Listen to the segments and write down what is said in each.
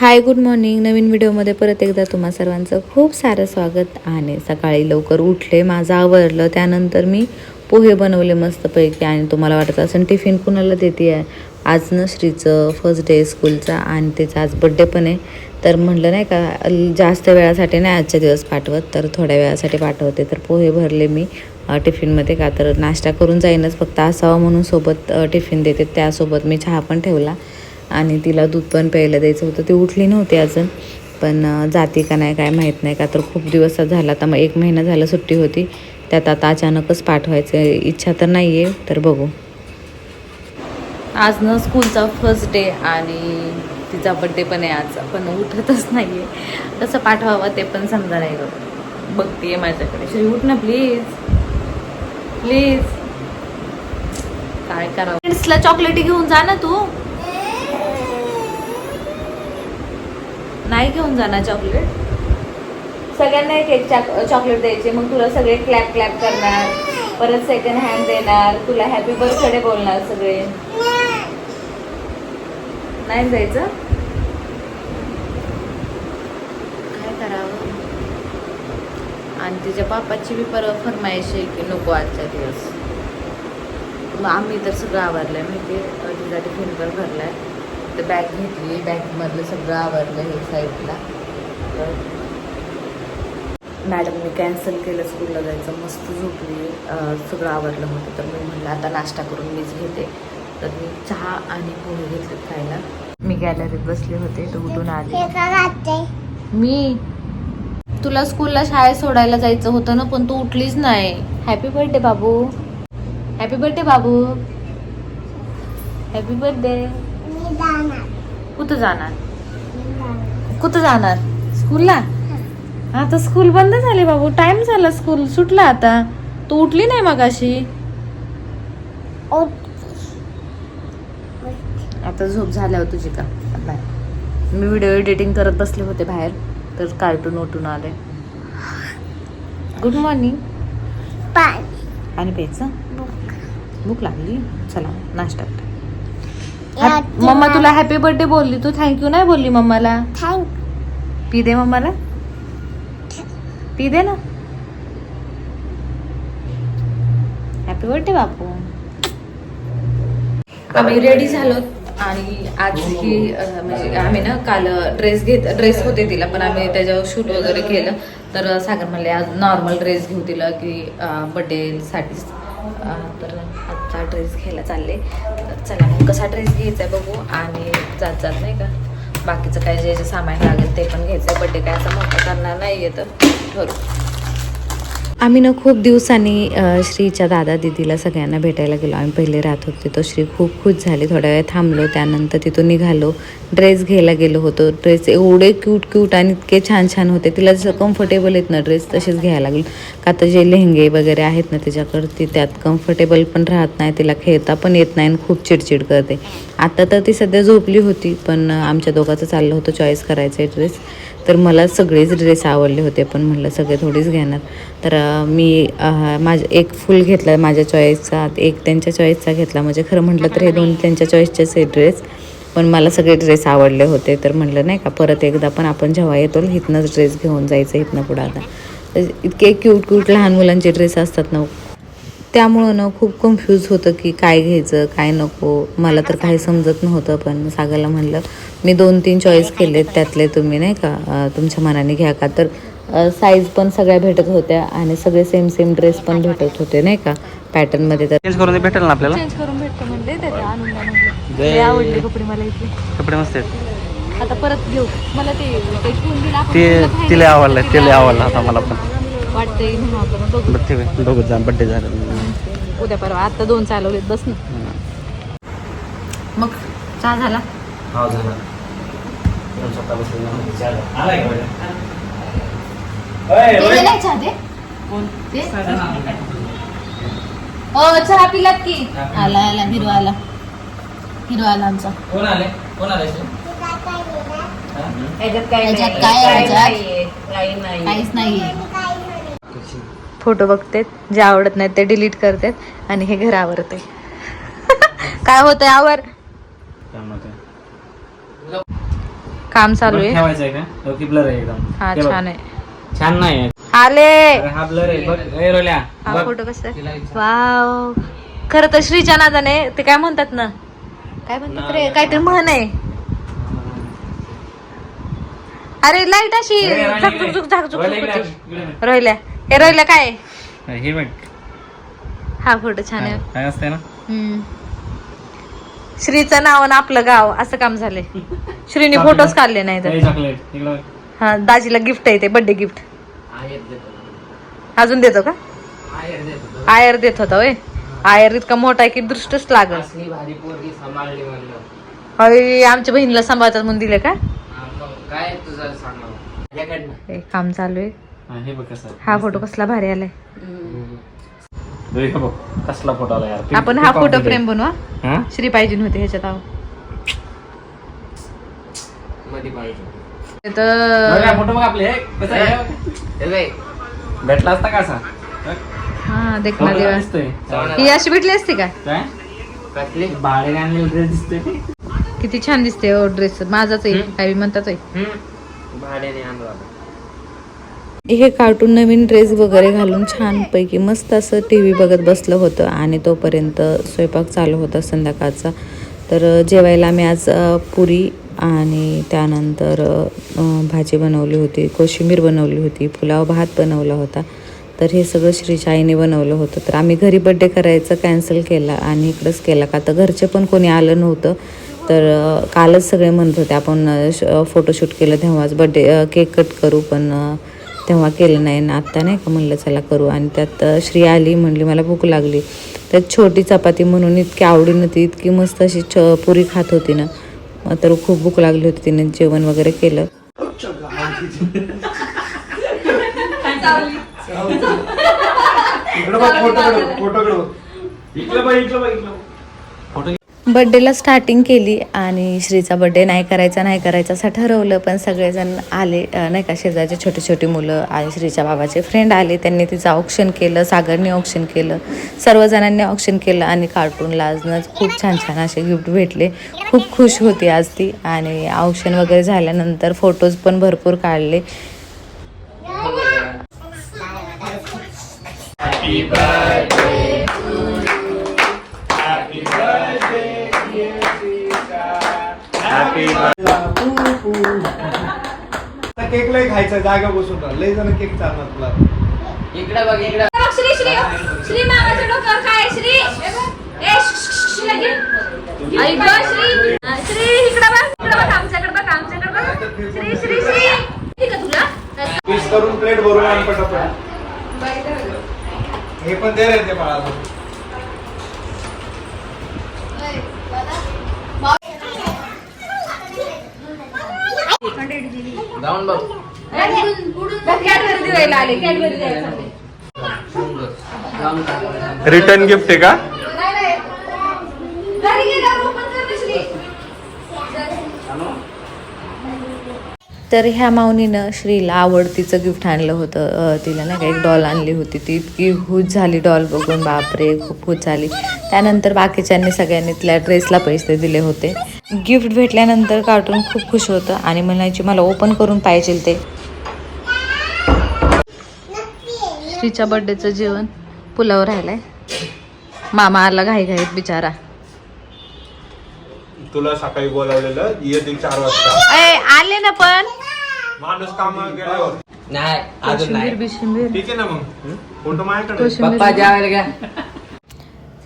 Hi good morning नवीन व्हिडिओमध्ये परत एकदा तुम्हा सर्वांचं खूप सारं स्वागत आणि सकाळी लवकर उठले माझं आवरलं. त्यानंतर मी पोहे बनवले मस्तपैकी आणि तुम्हाला वाटत असेल टिफिन कुणाला देते आहे आज न श्रीचं फर्स्ट डे स्कूलचा आणि तिचा आज बड्डे पण आहे. तर म्हटलं नाही का जास्त वेळासाठी नाही आजच्या दिवस पाठवत तर थोड्या वेळासाठी पाठवते. तर पोहे भरले मी टिफिनमध्ये का तर नाश्ता करून जाईनच. फक्त असावा म्हणून सोबत टिफिन देते. त्यासोबत मी चहा पण ठेवला. आणि तिला दूध पण प्यायला द्यायचं होतं. ती उठली नव्हती अजून पण जाते का नाही काय माहीत नाही. का तर खूप दिवस झाला. आता मग एक महिना झाला सुट्टी होती. त्यात आता अचानकच पाठवायचं इच्छा तर नाही आहे तर बघू. आज ना स्कूलचा फर्स्ट डे आणि तिचा बड्डे पण आहे आज. पण उठतच नाही आहे कसं पाठवावं ते पण समजा नाही बघ बघते माझ्याकडे. श्री उठ ना प्लीज प्लीज काय करावं? फ्रेंड्सला चॉकलेटी घेऊन जा ना तू. नाही घेऊन जाणार चॉकलेट सगळ्यांना एक एक चॉकलेट द्यायचे. मग तुला सगळे क्लॅप क्लॅप करणार. परत सेकंड हँड देणार. तुला हॅपी बर्थडे बोलणार सगळे. नाही जायचं? काय करावं? आणि तिच्या पापाची बी परत फरमाईश आहे की नको आजच्या दिवस. मग आम्ही तर सगळं आवरलंय माहिती आहे तिचा टिफिन पण भरलाय. तर बॅग घेतली. बॅगमधलं सगळं आवरलं हे साईडला तर मॅडमने कॅन्सल केलं स्कूलला जायचं. मस्त झोपली. सगळं आवरलं होतं. तर मी म्हटलं आता नाश्ता करून मीच घेते. तर मी चहा आणि पोहे घेतले खायला. मी गॅलरीत बसले होते तर उठून आले. मी. तुला स्कूलला शाळेत सोडायला जायचं होतं ना पण तू उठलीच नाही. हॅपी बर्थडे बाबू. हॅपी बर्थडे बाबू. हॅपी बर्थडे कुठं जाणार? कुठं जाणार? स्कूलला? आता स्कूल बंद झाले बाबू. टाइम झाला स्कूल. सुटला आता. तू उठली नाही मग अशी आता झोप झाल्यावर तुझी का? बाय. मी व्हिडिओ एडिटिंग करत बसले होते बाहेर. तर कार्टून उठून आले. गुड मॉर्निंग पाणी प्यायचं? भूक लागली? चला नाश्ता. मम्मा तुला हॅपी बर्थडे बोलली. तू थँक्यू नाही बोलली मम्माला? पी दे मम्माला. पी दे ना. हॅपी बर्थडे बापू. आम्ही रेडी झालो आणि आज ही अं, म्हणजे आम्ही ना काल ड्रेस घेत ड्रेस होते तिला पण आम्ही त्याच्यावर शूट वगैरे केलं. तर सागर म्हणले आज नॉर्मल ड्रेस घेऊ तिला की बड्डेसाठी तर आजचा ड्रेस घ्यायला चालले. तर चला मग कसा ड्रेस घ्यायचा आहे बघू आणि जात जात नाही का? बाकीचं काय जे जे सामान लागेल ते पण घ्यायचं आहे. बड्डे काय असा मोठा करणार नाही आहे तर. ठरू आम्ही ना खूप दिवसांनी श्रीच्या दादा दिदीला सगळ्यांना भेटायला गेलो. आम्ही पहिले राहत होते तो श्री खूप खुश झाले. थोड्या वेळ थांबलो. त्यानंतर तिथून निघालो. ड्रेस घ्यायला गेलो होतो. ड्रेस एवढे क्यूट क्यूट आणि इतके छान छान होते. तिला जसं कम्फर्टेबल आहेत ना ड्रेस तसेच घ्यायला लागलो का तर जे लेहंगे वगैरे आहेत ना तिच्याकडे ती त्यात कम्फर्टेबल पण राहत नाही. तिला खेळता पण येत नाही आणि खूप चिडचिड करते. आता तर ती सध्या झोपली होती पण आमच्या दोघांचं चाललं होतं. चॉईस करायचं आहे ड्रेस. तर मला सगळेच ड्रेस आवडले होते पण म्हटलं सगळे थोडीच घेणार. तर मी माझ माझं एक फुल घेतला माझ्या चॉईसचा एक त्यांच्या चॉईसचा घेतला. म्हणजे खरं म्हटलं तर हे दोन त्यांच्या चॉईसचेच आहे ड्रेस पण मला सगळे ड्रेस आवडले होते. तर म्हटलं नाही का परत एकदा पण आपण जेव्हा येतो इथनंच ड्रेस घेऊन जायचं इथनं पुढं आता. इतके क्यूट क्यूट लहान मुलांचे ड्रेस असतात ना त्यामुळं ना खूप कन्फ्यूज होतं की काय घ्यायचं काय नको. मला तर काही समजत नव्हतं पण सागरला म्हणलं मी दोन तीन चॉईस केले त्यातले तुम्ही नाही का? तुमच्या मनाने घ्या का? तर साईज पण सगळ्या भेटत होत्या आणि सगळे सेम सेम ड्रेस पण भेटत होते नाही का? पॅटर्नमध्ये तर. चेंज करून भेटेल ना आपल्याला? चेंज करून भेटतो म्हणले त्याच्या आनंदा आवडले कपडे मला इथले. कपडे मस्त आहेत. आता परत घेऊ. मला ते ते तुला आवडलं. तिला आवडलं आता मला पण. वाटतंय म्हणून आपण बघू. बरं ठीक आहे बघू जा बड्डे झालं. उद्या परवा आता दोन चालवलेत बस ना. मग चहा झाला? हो नाही चहा ते? हो चहा पिलात की. आला आला हिरो आला. हिरो आला आमचा. कोण आले? कोण आले याच्यात काय याच्यात काय आहे याच्यात? काहीच नाहीये. फोटो बघतेत जे आवडत नाही ते डिलीट करतात आणि हे घर आवरते काय होतंय आवर? काम चालू आहे. हो. छान आहे. छान नाही. आले! हा ब्लर आहे. हा फोटो कसं? वाव. खरं तर श्रीच्या नादाने ते काय म्हणतात ना? काय म्हणतात रे? काहीतरी म्हण आहे. अरे लाइट अशी. ए, रोल्या झक इकडे. झुक झुक झक झुक रोल्या इकडे. झुक इकडे. रोहिल्या हे रोहिल्या काय? हे बघ. हा फोटो छान आहे. काय असतंय ना? हम्म. श्रीचं नाव आणि आपलं गाव असं काम झालंय. श्रीने. फोटोच काढले नाही तर. हे चॉकलेट इकडे बघ. हा दाजीला गिफ्ट आहे ते बर्थडे गिफ्ट अजून देतो का? आयर देत होता होय. आयर इतका मोठा आहे की दृष्टच लागल. भारी पोरगी सांभाळली म्हणलं. अरे आमच्या बहिणीला सांभाळतात म्हणून दिले का? मग काय तुझं सांगा माझ्याकडनं हे काम चालू आहे. हा, हे बघ कसं आहे. हा फोटो कसला भारी आलाय. हे बघ कसला फोटो आला यार. आपण हा फोटो फ्रेम बनवा. हा? श्री पाहिजे होते ह्याच्यात आहो. तर फोटो बघ आपले. हे कसं आहे? हे बघ, भेटला असता का असा? हा देख ना फोटो देवा दिसतोय. ही अशी भेटली असती का? बाळे आणलेला ड्रेस किती छान दिसते हो ड्रेस माझाच आहे. काही म्हणतात. भाड्याने आणला हे कार्टून नवीन ड्रेस वगैरे घालून छानपैकी मस्त असं टी व्ही बघत बसलं होतं आणि तोपर्यंत स्वयंपाक चालू होता संध्याकाळचा. तर जेवायला आम्ही आज पुरी आणि त्यानंतर भाजी बनवली होती कोशिंबीर बनवली होती पुलाव भात बनवला होता. तर हे सगळं श्रीच्या आईने बनवलं होतं. तर आम्ही घरी बड्डे करायचं कॅन्सल केला आणि इकडंच केला. का तर घरचे पण कोणी आलं नव्हतं. तर कालच सगळे म्हणत होते आपण फोटोशूट केलं तेव्हाच बड्डे केक कट करू पण तेव्हा केलं नाही ना आत्ता नाही का म्हणलं चला करू. आणि त्यात श्री आली म्हणली मला भूक लागली. त्यात छोटी चपाती म्हणून इतकी आवडीनं ती इतकी मस्त अशी छ पुरी खात होती ना तर खूप भूक लागली होती तिने जेवण वगैरे केलं. इकडे बघ इकडे बघ इकडे फोटो बड्डेला स्टार्टिंग केली आणि श्रीचा बड्डे नाही करायचा नाही करायचा असं ठरवलं पण सगळेजण आले नाही का शेजारचे छोटी छोटी मुलं आणि श्रीच्या बाबाचे फ्रेंड आले. त्यांनी तिचं ऑप्शन केलं सागरने ऑप्शन केलं सर्वजणांनी ऑप्शन केलं आणि कार्टूनला आजनच खूप छान छान असे गिफ्ट भेटले. खूप खुश होती आज ती आणि ऑप्शन वगैरे झाल्यानंतर फोटोज पण भरपूर काढले. केक लय खायचा जागा बसून राहा लय जण केक चालणार तुला. इकडे बघ इकडे. श्री श्री श्री मामाच्या डोक्यावर काय आहे, श्री? ए श्री हा, श्री इकडे बघ इकडे बघ आमच्याकडे बघ आमच्याकडे बघ. श्री श्री श्री. ठीक आहे तुला? पीस करून प्लेट भरून आण पटापट. हे पण दे रे ते बाळाला जाऊन बघ कॅडबरी दिवायला आले कॅडबरी द्यायला चालले. जाऊन बघ. रिटर्न गिफ्ट आहे का नाही, नाही. घरी गेल्यावर open कर ना, श्री. तर ह्या माऊनीनं श्रीला आवडतीचं गिफ्ट आणलं होतं. तिला नाही का एक डॉल आणली होती. ती इतकी हुज झाली डॉल बघून. बापरे खूप हुज झाली. त्यानंतर बाकीच्यांनी सगळ्यांनी तिला ड्रेसला पैसे दिले होते. गिफ्ट भेटल्यानंतर कार्टून खूप खुश होतं आणि म्हणायची मला ओपन करून पाहिजे ते. श्रीच्या बड्डेचं जेवण पुलाव राहिलाय. मामा आला घाई घाईत बिचारा. तुला सकाळी बोलावलेलं येतील चार वाजता. अय आले ना पण. माणूस काम गेल्यावर. नाही अजून कोशिंबीर नाही. बिशिंबीर. ठीक आहे ना मग? फोटो माझ्याकडे. पप्पा जेवायला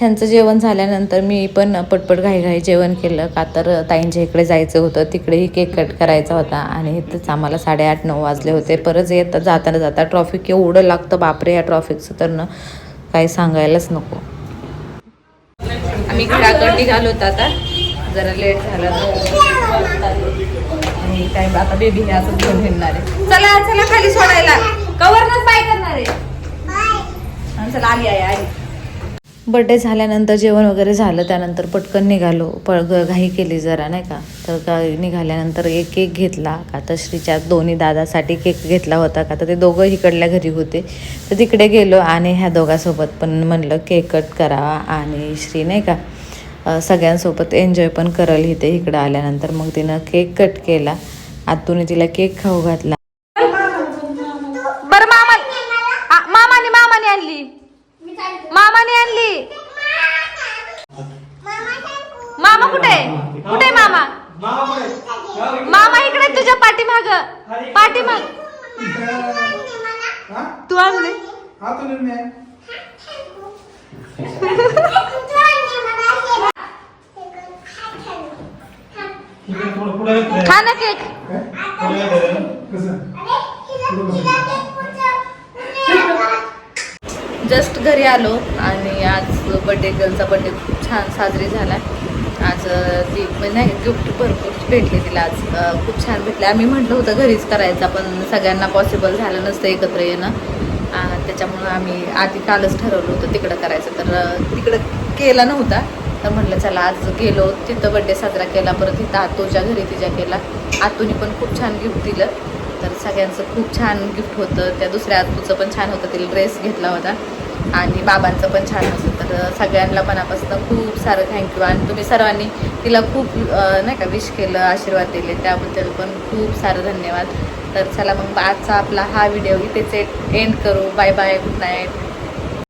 ह्यांचं जेवण झाल्यानंतर मी पण पटपट घाईघाई जेवण केलं. का तर ताईंच्या इकडे जायचं होतं तिकडेही केक कट करायचा होता. आणि इथंच आम्हाला साडेआठ नऊ वाजले होते. परत येत जाताना जाता ट्रॉफिक एवढं लागतं. बापरे या ट्रॉफिकचं तर ना काही सांगायलाच नको. आम्ही घराकडे निघालो होतो आता. जरा लेट झाला आणि काय आता बेबी हे असं घेऊन हिंडणार आहे. चला चला खाली सोडायला. कवरनच बाय करणार आहे. आणि चला आली आहे आली बड्डे झाल्यानंतर जेवण वगैरे झालं त्यानंतर पटकन निघालो. पळ घाई केली जरा नाही का? तर गा- निघाल्यानंतर एक केक घेतला का तर श्रीच्या दोन्ही दादासाठी केक घेतला होता का तर ते दोघं इकडल्या घरी होते. तर तिकडे गेलो आणि ह्या दोघांसोबत पण म्हणलं केक कट करावा. आणि श्री नाही का? सगळ्यांसोबत एन्जॉय पण करल इथे इकडं आल्यानंतर. मग तिनं केक कट केला. आतूने तिला केक खाऊ घातला. बर मामा आ, मामाने मामाने आणली. मामाने आणली. मामा कुठे आहे? कुठे मामा? मामा इकडे तुझ्या पाठीमाग. पाठीमाग तू आणले खा ना केक. जस्ट घरी आलो आणि आज बड्डे गर्लचा बड्डे खूप छान साजरी झाला. आज ती म्हणजे नाही गिफ्ट भरपूर भेटले तिला आज. खूप छान भेटले. आम्ही म्हटलं होतं घरीच करायचं पण सगळ्यांना पॉसिबल झालं नसतं एकत्र येणं. त्याच्यामुळं आम्ही आधी कालच ठरवलं होतं तिकडं करायचं तर तिकडं केला नव्हता. तर म्हटलं चला आज गेलो तिथं बड्डे साजरा केला परत तिथं आतोच्या घरी तिच्या केला. आतूनी पण खूप छान गिफ्ट दिलं. तर सगळ्यांचं खूप छान गिफ्ट होतं. त्या दुसऱ्या आतूचं पण छान होतं. तिला ड्रेस घेतला होता. आणि बाबांचं पण छान होतं तर सगळ्यांना मनापासून खूप सारं थँक्यू आणि तुम्ही सर्वांनी तिला खूप नाही का विश केलं आशीर्वाद दिले. त्याबद्दल पण खूप सारं धन्यवाद. तर चला मग आजचा आपला हा व्हिडिओ इथेच एंड करू. Bye bye good night